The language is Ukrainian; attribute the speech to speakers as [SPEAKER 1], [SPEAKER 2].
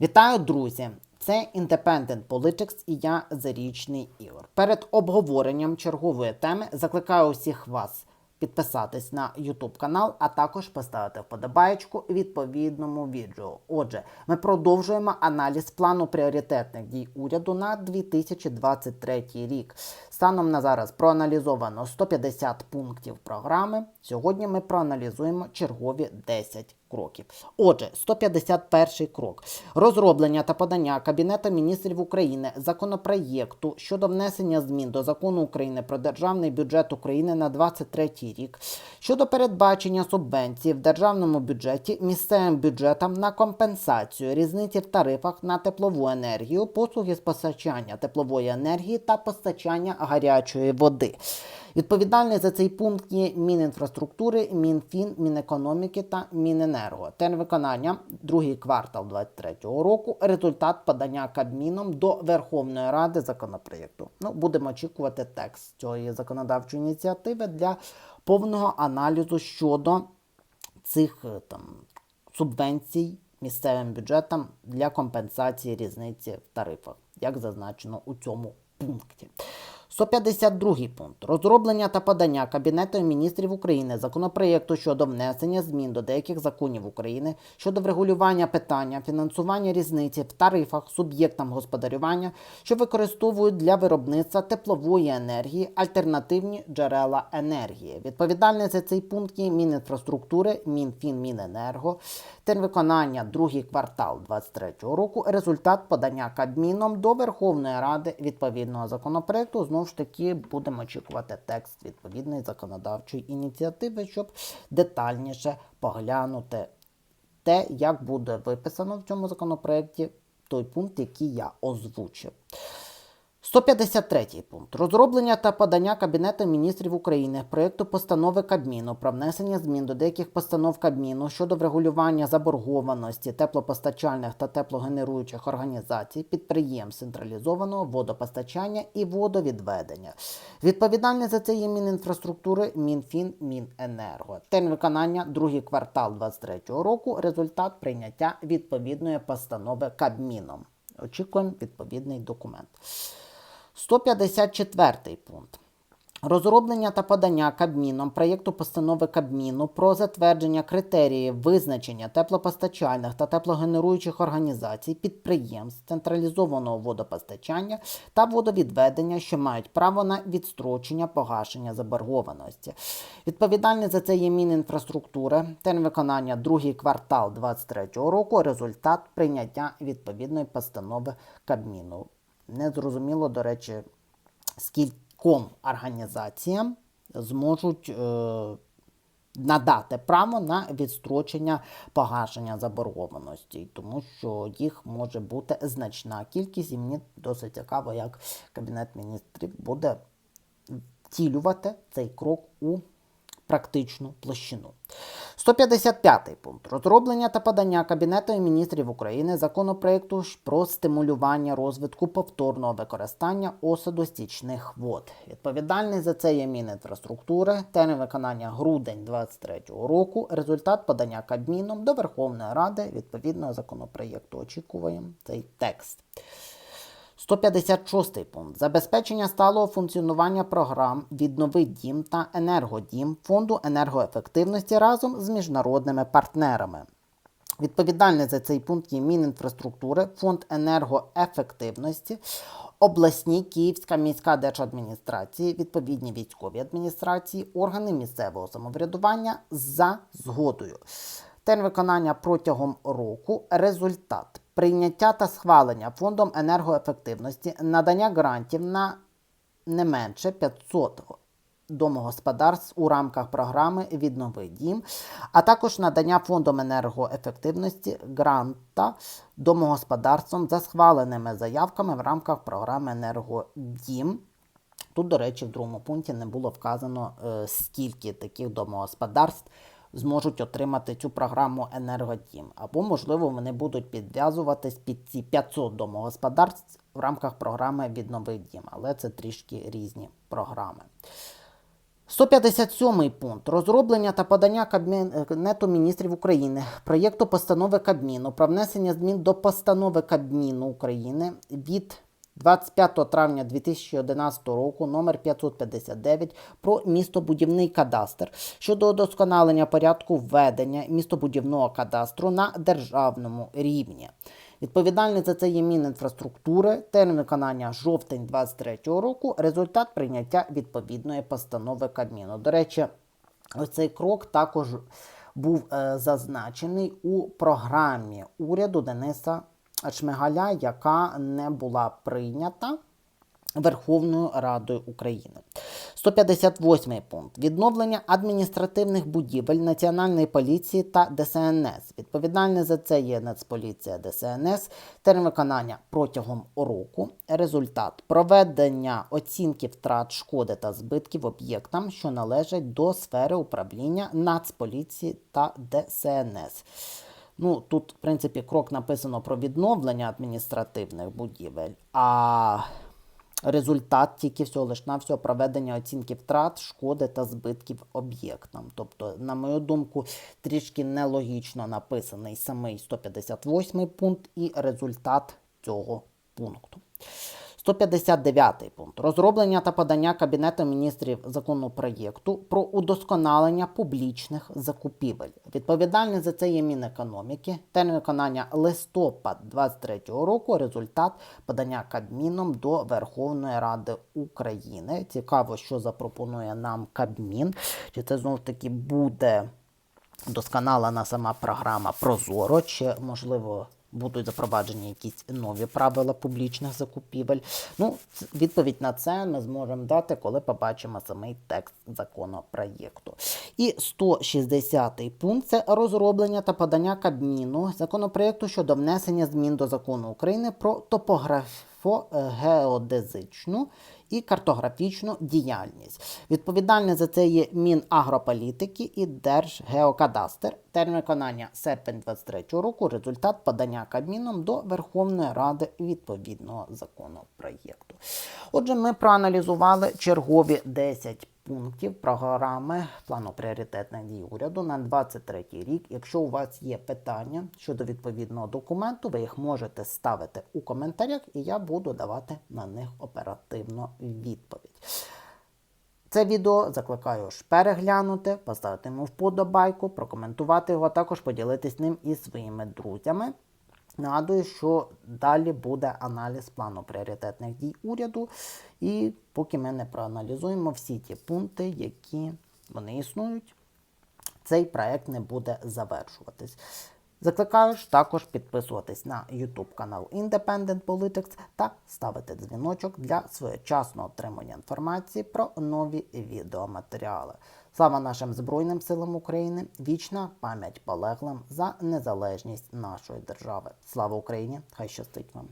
[SPEAKER 1] Вітаю, друзі! Це Independent Politics і я Зарічний Ігор. Перед обговоренням чергової теми закликаю усіх вас підписатись на YouTube канал, а також поставити вподобаєчку відповідному відео. Отже, ми продовжуємо аналіз плану пріоритетних дій уряду на 2023 рік. Станом на зараз проаналізовано 150 пунктів програми. Сьогодні ми проаналізуємо чергові 10 кроків. Отже, 151 крок. Розроблення та подання Кабінету міністрів України законопроєкту щодо внесення змін до закону України про державний бюджет України на 2023 рік щодо передбачення субвенцій в державному бюджеті місцевим бюджетам на компенсацію різниці в тарифах на теплову енергію, послуги з постачання теплової енергії та постачання гарячої води. Відповідальний за цей пункт є Мінінфраструктури, Мінфін, Мінекономіки та Міненерго. Термін виконання другий квартал 2023 року. Результат подання Кабміном до Верховної Ради законопроєкту. Ну, будемо очікувати текст цієї законодавчої ініціативи для повного аналізу щодо цих е, там субвенцій місцевим бюджетам для компенсації різниці в тарифах, як зазначено у цьому пункті. 152 пункт. Розроблення та подання Кабінету міністрів України законопроєкту щодо внесення змін до деяких законів України щодо врегулювання питання фінансування різниці в тарифах суб'єктам господарювання, що використовують для виробництва теплової енергії альтернативні джерела енергії. Відповідальний за цей пункт є Мінінфраструктури, Мінфін, Міненерго. Термін виконання другий квартал 2023 року. Результат подання Кабміном до Верховної Ради відповідного законопроекту. Знову ж таки будемо очікувати текст відповідної законодавчої ініціативи, щоб детальніше поглянути те, як буде виписано в цьому законопроекті той пункт, який я озвучив. 153 пункт. Розроблення та подання Кабінету міністрів України проєкту постанови Кабміну про внесення змін до деяких постанов Кабміну щодо врегулювання заборгованості теплопостачальних та теплогенеруючих організацій, підприємств централізованого водопостачання і водовідведення. Відповідальний за це є Мінінфраструктури, Мінфін, Міненерго. Термін виконання другий квартал 2023 року. Результат прийняття відповідної постанови Кабміном. Очікуємо відповідний документ. 154 пункт. Розроблення та подання Кабміном проєкту постанови Кабміну про затвердження критеріїв визначення теплопостачальних та теплогенеруючих організацій, підприємств, централізованого водопостачання та водовідведення, що мають право на відстрочення погашення заборгованості. Відповідальний за це є Мінінфраструктури, термін виконання другий квартал 2023 року, результат прийняття відповідної постанови Кабміну. Не зрозуміло, до речі, скільком організаціям зможуть е, надати право на відстрочення погашення заборгованості, тому що їх може бути значна кількість, і мені досить цікаво, як Кабінет міністрів буде втілювати цей крок у практичну площину. 155 пункт. Розроблення та подання Кабінету міністрів України законопроекту про стимулювання розвитку повторного використання осаду стічних вод. Відповідальний за це є Мінінфраструктури, термін виконання грудень 2023 року. Результат подання Кабміном до Верховної Ради відповідного законопроєкту. Очікуємо цей текст. 156 пункт. Забезпечення сталого функціонування програм Віднови дім та Енергодім Фонду енергоефективності разом з міжнародними партнерами. Відповідальний за цей пункт є Мінінфраструктури, Фонд енергоефективності, обласні Київська міська держадміністрації, відповідні військові адміністрації, органи місцевого самоврядування за згодою. Термін виконання протягом року. Результат прийняття та схвалення фондом енергоефективності, надання грантів на не менше 500 домогосподарств у рамках програми Віднови дім, а також надання фондом енергоефективності гранта домогосподарствам за схваленими заявками в рамках програми Енергодім. Тут, до речі, в другому пункті не було вказано, е, скільки таких домогосподарств зможуть отримати цю програму Енергодім. Або, можливо, вони будуть підв'язуватись під ці 500 домогосподарств в рамках програми Віднови дім. Але це трішки різні програми. 157 пункт. Розроблення та подання Кабінету міністрів України проєкту постанови Кабміну про внесення змін до постанови Кабміну України від 25 травня 2011 року номер 559 про містобудівний кадастр щодо удосконалення порядку введення містобудівного кадастру на державному рівні. Відповідальний за це є Мінінфраструктури, термін виконання жовтень 2023 року, результат прийняття відповідної постанови Кабміну. До речі, ось цей крок також був е, зазначений у програмі уряду Дениса Шмигаля, яка не була прийнята. Верховною Радою України. 158 пункт. Відновлення адміністративних будівель Національної поліції та ДСНС. Відповідальний за це є Нацполіція ДСНС. Термін виконання протягом року. Результат проведення оцінки втрат шкоди та збитків об'єктам, що належать до сфери управління Нацполіції та ДСНС. Ну, тут, в принципі, крок написано про відновлення адміністративних будівель, а результат тільки всього лиш на всього проведення оцінки втрат, шкоди та збитків об'єктам. Тобто, на мою думку, трішки нелогічно написаний самий 158 пункт і результат цього пункту. 159 пункт. Розроблення та подання Кабінету міністрів законопроєкту про удосконалення публічних закупівель. Відповідальний за це є Мінекономіки. Термін виконання листопад 2023 року. Результат подання Кабміном до Верховної Ради України. Цікаво, що запропонує нам Кабмін. Чи це знову ж таки буде вдосконалена сама програма Прозоро, чи можливо будуть запроваджені якісь нові правила публічних закупівель. Ну, відповідь на це ми зможемо дати, коли побачимо самий текст законопроєкту. І 160 пункт це розроблення та подання Кабміну законопроєкту щодо внесення змін до закону України про топографо-геодезичну і картографічну діяльність. Відповідальне за це є Мінагрополітики і Держгеокадастр. Термін виконання серпень 23 року. Результат подання Кабміном до Верховної Ради відповідного законопроєкту. Отже, ми проаналізували чергові 10 пунктів програми плану пріоритетних дій уряду на 23 рік. Якщо у вас є питання щодо відповідного документу, ви їх можете ставити у коментарях, і я буду давати на них оперативно відповідь. Це відео закликаю ж переглянути, поставити йому вподобайку, прокоментувати його, а також поділитись ним із своїми друзями. Нагадую, що далі буде аналіз плану пріоритетних дій уряду, і поки ми не проаналізуємо всі ті пункти, які вони існують, цей проект не буде завершуватись. Закликаю ж також підписуватись на YouTube канал Independent Politics та ставити дзвіночок для своєчасного отримання інформації про нові відеоматеріали. Слава нашим Збройним силам України! Вічна пам'ять полеглим за незалежність нашої держави. Слава Україні! Хай щастить вам!